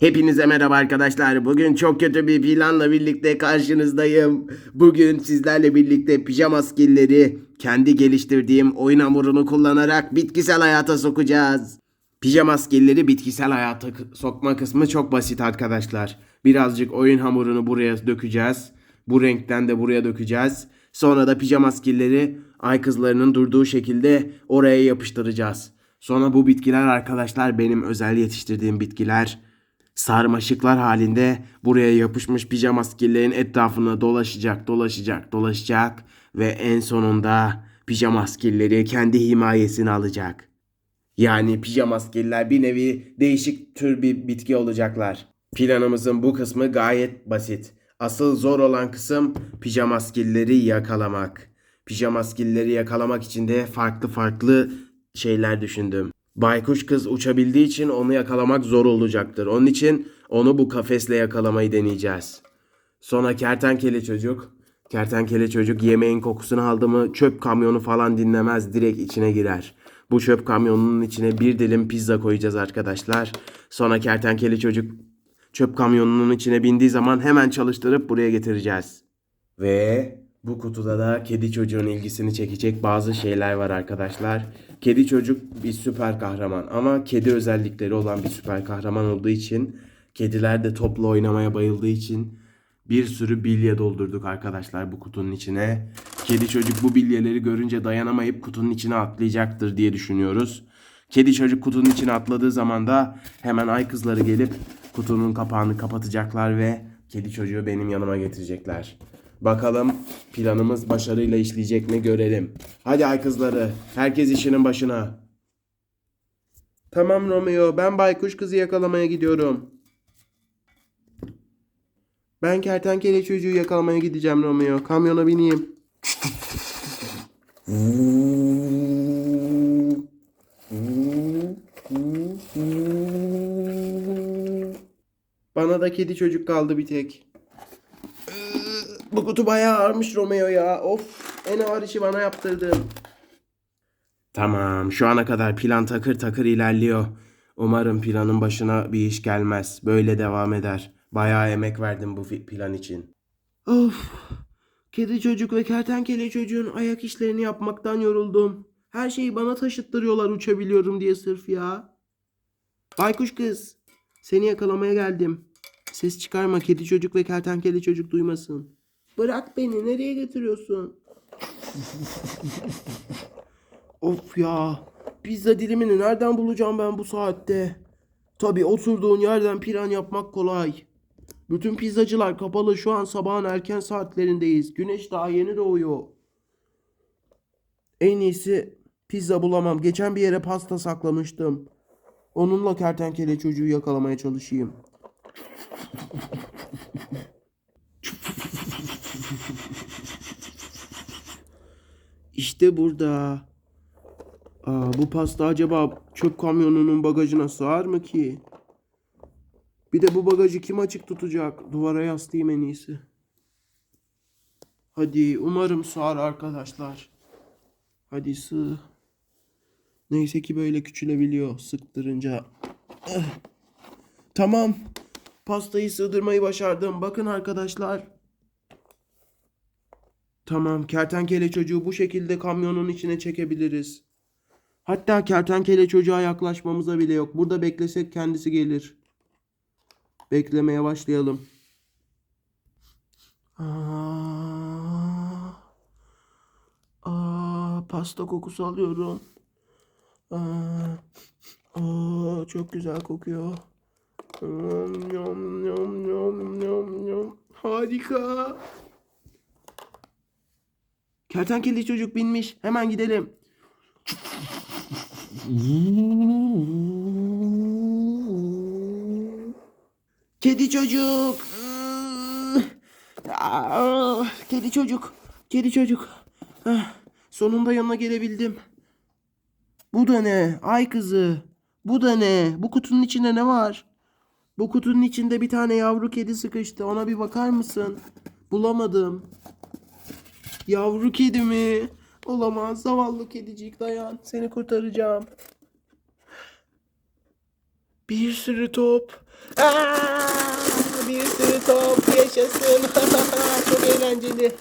Hepinize merhaba arkadaşlar. Bugün çok kötü bir planla birlikte karşınızdayım. Bugün sizlerle birlikte pijama skillleri kendi geliştirdiğim oyun hamurunu kullanarak bitkisel hayata sokacağız. Pijama skillleri bitkisel hayata sokma kısmı çok basit arkadaşlar. Birazcık oyun hamurunu buraya dökeceğiz. Bu renkten de buraya dökeceğiz. Sonra da pijama skillleri ay kızlarının durduğu şekilde oraya yapıştıracağız. Sonra bu bitkiler arkadaşlar benim özel yetiştirdiğim bitkiler sarmaşıklar halinde buraya yapışmış pijama skillerin etrafına dolaşacak, dolaşacak, dolaşacak ve en sonunda pijama skilleri kendi himayesini alacak. Yani pijama skiller bir nevi değişik tür bir bitki olacaklar. Planımızın bu kısmı gayet basit. Asıl zor olan kısım pijama skilleri yakalamak. Pijama skilleri yakalamak için de farklı farklı şeyler düşündüm. Baykuş kız uçabildiği için onu yakalamak zor olacaktır. Onun için onu bu kafesle yakalamayı deneyeceğiz. Sonra kertenkele çocuk. Kertenkele çocuk yemeğin kokusunu aldı mı çöp kamyonu falan dinlemez direkt içine girer. Bu çöp kamyonunun içine bir dilim pizza koyacağız arkadaşlar. Sonra kertenkele çocuk çöp kamyonunun içine bindiği zaman hemen çalıştırıp buraya getireceğiz. Ve bu kutuda da kedi çocuğun ilgisini çekecek bazı şeyler var arkadaşlar. Kedi çocuk bir süper kahraman ama kedi özellikleri olan bir süper kahraman olduğu için kediler de topla oynamaya bayıldığı için bir sürü bilye doldurduk arkadaşlar bu kutunun içine. Kedi çocuk bu bilyeleri görünce dayanamayıp kutunun içine atlayacaktır diye düşünüyoruz. Kedi çocuk kutunun içine atladığı zaman da hemen ay kızları gelip kutunun kapağını kapatacaklar ve kedi çocuğu benim yanıma getirecekler. Bakalım planımız başarıyla işleyecek mi görelim. Hadi ay kızları herkes işinin başına. Tamam Romeo ben baykuş kızı yakalamaya gidiyorum. Ben kertenkele çocuğu yakalamaya gideceğim Romeo. Kamyona bineyim. Bana da kedi çocuk kaldı bir tek. Bu kutu bayağı ağırmış Romeo ya. Of en ağır işi bana yaptırdın. Tamam şu ana kadar plan takır takır ilerliyor. Umarım planın başına bir iş gelmez. Böyle devam eder. Bayağı emek verdim bu plan için. Of. Kedi çocuk ve kertenkele çocuğun ayak işlerini yapmaktan yoruldum. Her şeyi bana taşıttırıyorlar uçabiliyorum diye sırf ya. Baykuş kız. Seni yakalamaya geldim. Ses çıkarma kedi çocuk ve kertenkele çocuk duymasın. Bırak beni nereye getiriyorsun? of ya. Pizza dilimini nereden bulacağım ben bu saatte? Tabi oturduğun yerden plan yapmak kolay. Bütün pizzacılar kapalı şu an sabahın erken saatlerindeyiz. Güneş daha yeni doğuyor. En iyisi pizza bulamam. Geçen bir yere pasta saklamıştım. Onunla kertenkele çocuğu yakalamaya çalışayım. İşte burada. Aa, bu pasta acaba çöp kamyonunun bagajına sığar mı ki? Bir de bu bagajı kim açık tutacak? Duvara yaslayayım en iyisi. Hadi umarım sığar arkadaşlar. Hadi sığ. Neyse ki böyle küçülebiliyor sıktırınca. Tamam. Pastayı sığdırmayı başardım. Bakın arkadaşlar. Tamam, kertenkele çocuğu bu şekilde kamyonun içine çekebiliriz. Hatta kertenkele çocuğa yaklaşmamıza bile yok. Burada beklesek kendisi gelir. Beklemeye başlayalım. Aa, aa, pasta kokusu alıyorum. Aa, aa, çok güzel kokuyor. Yum, yum, yum, yum, yum, yum. Harika. Kertenkele çocuk binmiş. Hemen gidelim. Kedi çocuk. Kedi çocuk. Kedi çocuk. Sonunda yanına gelebildim. Bu da ne? Ay kızı. Bu da ne? Bu kutunun içinde ne var? Bu kutunun içinde bir tane yavru kedi sıkıştı. Ona bir bakar mısın? Bulamadım. Yavru kedi mi? Olamaz. Zavallı kedicik dayan. Seni kurtaracağım. Bir sürü top. Aa, bir sürü top yaşasın. Çok eğlenceli.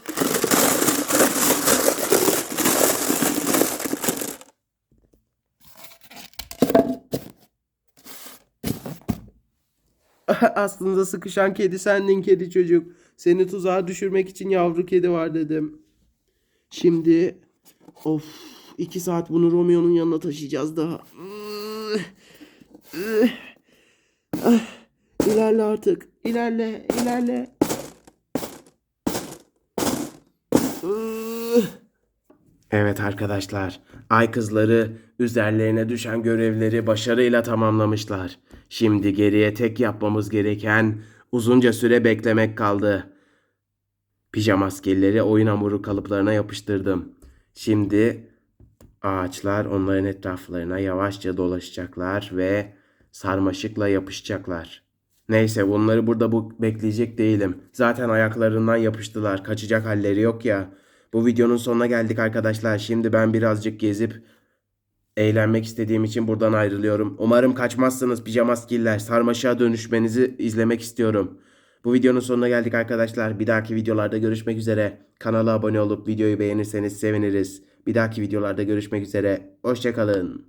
Aslında sıkışan kedi sendin kedi çocuk. Seni tuzağa düşürmek için yavru kedi var dedim. Şimdi of iki saat bunu Romeo'nun yanına taşıyacağız daha. Ah, İlerle artık. İlerle, ilerle. Evet arkadaşlar, ay kızları üzerlerine düşen görevleri başarıyla tamamlamışlar. Şimdi geriye tek yapmamız gereken uzunca süre beklemek kaldı. Pijama askerleri oyun hamuru kalıplarına yapıştırdım. Şimdi ağaçlar onların etraflarına yavaşça dolaşacaklar ve sarmaşıkla yapışacaklar. Neyse bunları burada bu bekleyecek değilim. Zaten ayaklarından yapıştılar. Kaçacak halleri yok ya. Bu videonun sonuna geldik arkadaşlar. Şimdi ben birazcık gezip eğlenmek istediğim için buradan ayrılıyorum. Umarım kaçmazsınız pijama skiller. Sarmaşığa dönüşmenizi izlemek istiyorum. Bu videonun sonuna geldik arkadaşlar. Bir dahaki videolarda görüşmek üzere. Kanala abone olup videoyu beğenirseniz seviniriz. Bir dahaki videolarda görüşmek üzere. Hoşçakalın.